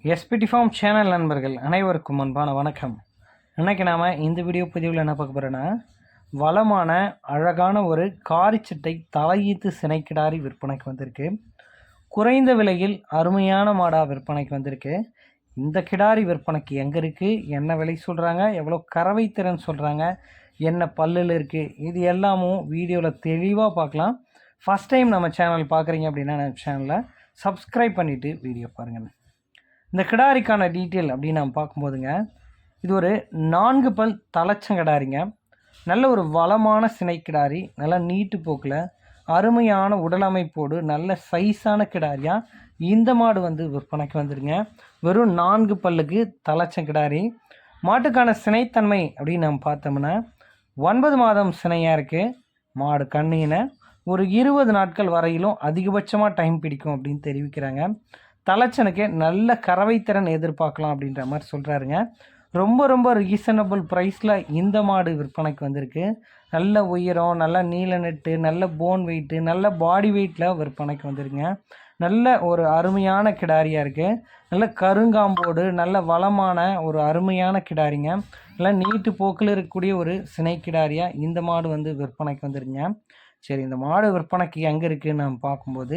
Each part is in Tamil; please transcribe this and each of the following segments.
எஸ்பிடி ஃபார்ம் சேனல் நண்பர்கள் அனைவருக்கும் அன்பான வணக்கம். இன்றைக்கி நாம் இந்த வீடியோ பதிவில் என்ன பார்க்க போகிறோன்னா வளமான அழகான ஒரு காரிச்சட்டை தலையீத்து சினைக்கிடாரி விற்பனைக்கு வந்திருக்கு. குறைந்த விலையில் அருமையான மாடாக விற்பனைக்கு வந்திருக்கு. இந்த கிடாரி விற்பனைக்கு எங்கே இருக்குது என்ன விலை சொல்கிறாங்க எவ்வளோ கறவை திறன் சொல்கிறாங்க என்ன பல்லில் இருக்குது இது எல்லாமும் வீடியோவில் தெளிவாக பார்க்கலாம். ஃபஸ்ட் டைம் நம்ம சேனல் பார்க்குறீங்க அப்படின்னா நம்ம சேனலை சப்ஸ்கிரைப் பண்ணிவிட்டு வீடியோ பாருங்கள் இந்த கிடாரிக்கான டீட்டெயில் அப்படின்னு நம்ம பார்க்கும்போதுங்க இது ஒரு நான்கு பல் தலைச்சங்கிடாரிங்க நல்ல ஒரு வளமான சினை கிடாரி நல்ல நீட்டு போக்கில் அருமையான உடலமைப்போடு நல்ல சைஸான கிடாரியாக இந்த மாடு வந்து விற்பனைக்கு வந்துடுங்க வெறும் நான்கு பல்லுக்கு தலைச்சங்கிடாரி மாட்டுக்கான சினைத்தன்மை அப்படின்னு நம்ம பார்த்தோம்னா ஒன்பது மாதம் சினையாக இருக்குது மாடு கண்ணின ஒரு இருபது நாட்கள் வரையிலும் அதிகபட்சமாக டைம் பிடிக்கும் அப்படின்னு தெரிவிக்கிறாங்க. தலைச்சனுக்கே நல்ல கறவைத்திறன் எதிர்பார்க்கலாம் அப்படின்ற மாதிரி சொல்கிறாருங்க ரொம்ப ரொம்ப ரீசனபிள் ப்ரைஸில் இந்த மாடு விற்பனைக்கு வந்திருக்கு. நல்ல உயரம் நல்ல நீல நெட்டு நல்ல போன் வெயிட்டு நல்ல பாடி வெயிட்டில் விற்பனைக்கு வந்துருங்க நல்ல ஒரு அருமையான கிடாரியாக இருக்குது நல்ல கருங்காம்போடு நல்ல வளமான ஒரு அருமையான கிடாரிங்க. நல்ல நீட்டு போக்கில் இருக்கக்கூடிய ஒரு சினை கிடாரியாக இந்த மாடு வந்து விற்பனைக்கு வந்துருங்க சரி இந்த மாடு விற்பனைக்கு எங்கே இருக்குதுன்னு நம்ம பார்க்கும்போது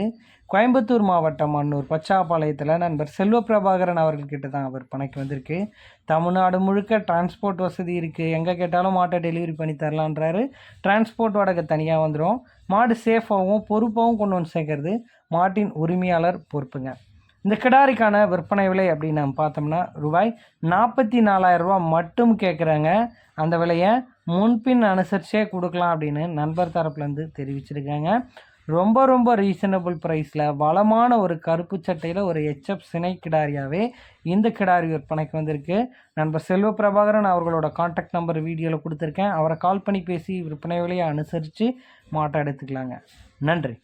கோயம்புத்தூர் மாவட்டம் அன்னூர் பச்சாப்பாளையத்தில் நண்பர் செல்வ பிரபாகரன் அவர்கள்கிட்ட தான் விற்பனைக்கு வந்திருக்கு. தமிழ்நாடு முழுக்க டிரான்ஸ்போர்ட் வசதி இருக்குது எங்கே கேட்டாலும் மாட்டை டெலிவரி பண்ணி தரலான்றாரு. டிரான்ஸ்போர்ட் வாடகை தனியாக வந்துடும் மாடு சேஃபாகவும் பொறுப்பாகவும் கொண்டு வந்து சேர்க்கறது மாட்டின் உரிமையாளர் பொறுப்புங்க. இந்த கிடாரிக்கான விற்பனை விலை அப்படின்னு நம்ம பார்த்தோம்னா ரூபாய் நாற்பத்தி நாலாயிரரூபா மட்டும் கேட்குறாங்க. அந்த விலையை முன்பின் அனுசரிச்சே கொடுக்கலாம் அப்படின்னு நண்பர் தரப்புலேருந்து தெரிவிச்சிருக்காங்க. ரொம்ப ரொம்ப ரீசனபிள் ப்ரைஸில் வளமான ஒரு கருப்பு சட்டையில் ஒரு எச்எப் சினை கிடாரியாகவே இந்த கிடாரி விற்பனைக்கு வந்திருக்கு. நண்பர் செல்வ பிரபாகரன் அவர்களோட காண்டாக்ட் நம்பர் வீடியோவில் கொடுத்துருக்கேன். அவரை கால் பண்ணி பேசி விற்பனை விலையை அனுசரித்து மாட்டை எடுத்துக்கலாங்க. நன்றி.